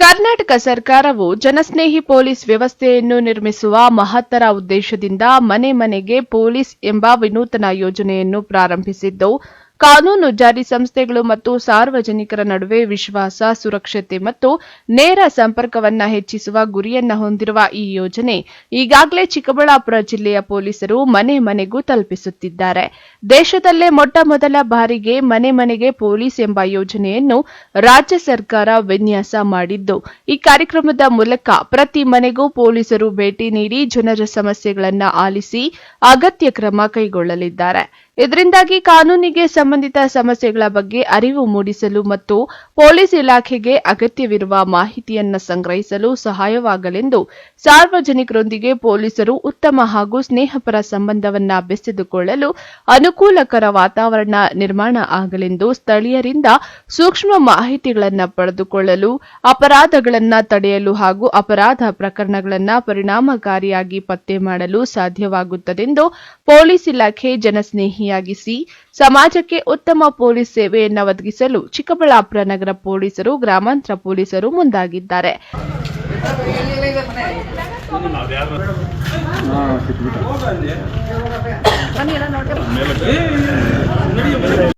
ಕರ್ನಾಟಕ ಸರ್ಕಾರವು ಜನಸ್ನೇಹಿ ಪೊಲೀಸ್ ವ್ಯವಸ್ಥೆಯನ್ನು ನಿರ್ಮಿಸುವ ಮಹತ್ತರ ಉದ್ದೇಶದಿಂದ ಮನೆ ಮನೆಗೆ ಪೊಲೀಸ್ ಎಂಬ ವಿನೂತನ ಯೋಜನೆಯನ್ನು ಪ್ರಾರಂಭಿಸಿದ್ದು ಕಾನೂನು ಜಾರಿ ಸಂಸ್ಥೆಗಳು ಮತ್ತು ಸಾರ್ವಜನಿಕರ ನಡುವೆ ವಿಶ್ವಾಸ, ಸುರಕ್ಷತೆ ಮತ್ತು ನೇರ ಸಂಪರ್ಕವನ್ನು ಹೆಚ್ಚಿಸುವ ಗುರಿಯನ್ನ ಹೊಂದಿರುವ ಈ ಯೋಜನೆ ಈಗಾಗಲೇ ಚಿಕ್ಕಬಳ್ಳಾಪುರ ಜಿಲ್ಲೆಯ ಪೊಲೀಸರು ಮನೆ ಮನೆಗೂ ತಲುಪಿಸುತ್ತಿದ್ದಾರೆ. ದೇಶದಲ್ಲೇ ಮೊಟ್ಟ ಮೊದಲ ಬಾರಿಗೆ ಮನೆ ಮನೆಗೆ ಪೊಲೀಸ್ ಎಂಬ ಯೋಜನೆಯನ್ನು ರಾಜ್ಯ ಸರ್ಕಾರ ವಿನ್ಯಾಸ ಮಾಡಿದ್ದು, ಈ ಕಾರ್ಯಕ್ರಮದ ಮೂಲಕ ಪ್ರತಿ ಮನೆಗೂ ಪೊಲೀಸರು ಭೇಟಿ ನೀಡಿ ಜನರ ಸಮಸ್ಯೆಗಳನ್ನ ಆಲಿಸಿ ಅಗತ್ಯ ಕ್ರಮ ಕೈಗೊಳ್ಳಲಿದ್ದಾರೆ. ಇದರಿಂದಾಗಿ ಕಾನೂನಿಗೆ ಸಂಬಂಧಿತ ಸಮಸ್ಯೆಗಳ ಬಗ್ಗೆ ಅರಿವು ಮೂಡಿಸಲು ಮತ್ತು ಪೊಲೀಸ್ ಇಲಾಖೆಗೆ ಅಗತ್ಯವಿರುವ ಮಾಹಿತಿಯನ್ನು ಸಂಗ್ರಹಿಸಲು ಸಹಾಯವಾಗಲೆಂದು ಸಾರ್ವಜನಿಕರೊಂದಿಗೆ ಪೊಲೀಸರು ಉತ್ತಮ ಹಾಗೂ ಸ್ನೇಹಪರ ಸಂಬಂಧವನ್ನ ಬೆಸೆದುಕೊಳ್ಳಲು ಅನುಕೂಲಕರ ವಾತಾವರಣ ನಿರ್ಮಾಣ ಆಗಲೆಂದು ಸ್ಥಳೀಯರಿಂದ ಸೂಕ್ಷ್ಮ ಮಾಹಿತಿಗಳನ್ನು ಪಡೆದುಕೊಳ್ಳಲು, ಅಪರಾಧಗಳನ್ನು ತಡೆಯಲು ಹಾಗೂ ಅಪರಾಧ ಪ್ರಕರಣಗಳನ್ನು ಪರಿಣಾಮಕಾರಿಯಾಗಿ ಪತ್ತೆ ಮಾಡಲು ಸಾಧ್ಯವಾಗುತ್ತದೆಂದು ಪೊಲೀಸ್ ಇಲಾಖೆ ಜನಸ್ನೇಹಿಯಾಗಿಸಿ ಸಮಾಜಕ್ಕೆ ಉತ್ತಮ ಪೊಲೀಸ್ ಸೇವೆಯನ್ನು ಒದಗಿಸಲು ಚಿಕ್ಕಬಳ್ಳಾಪುರ ನಗರ ಪೊಲೀಸರು ಗ್ರಾಮಾಂತರ ಪೊಲೀಸರು ಮುಂದಾಗಿದ್ದಾರೆ. ಹಾಂ ಸಿಕ್ಬಿಟ್ಟು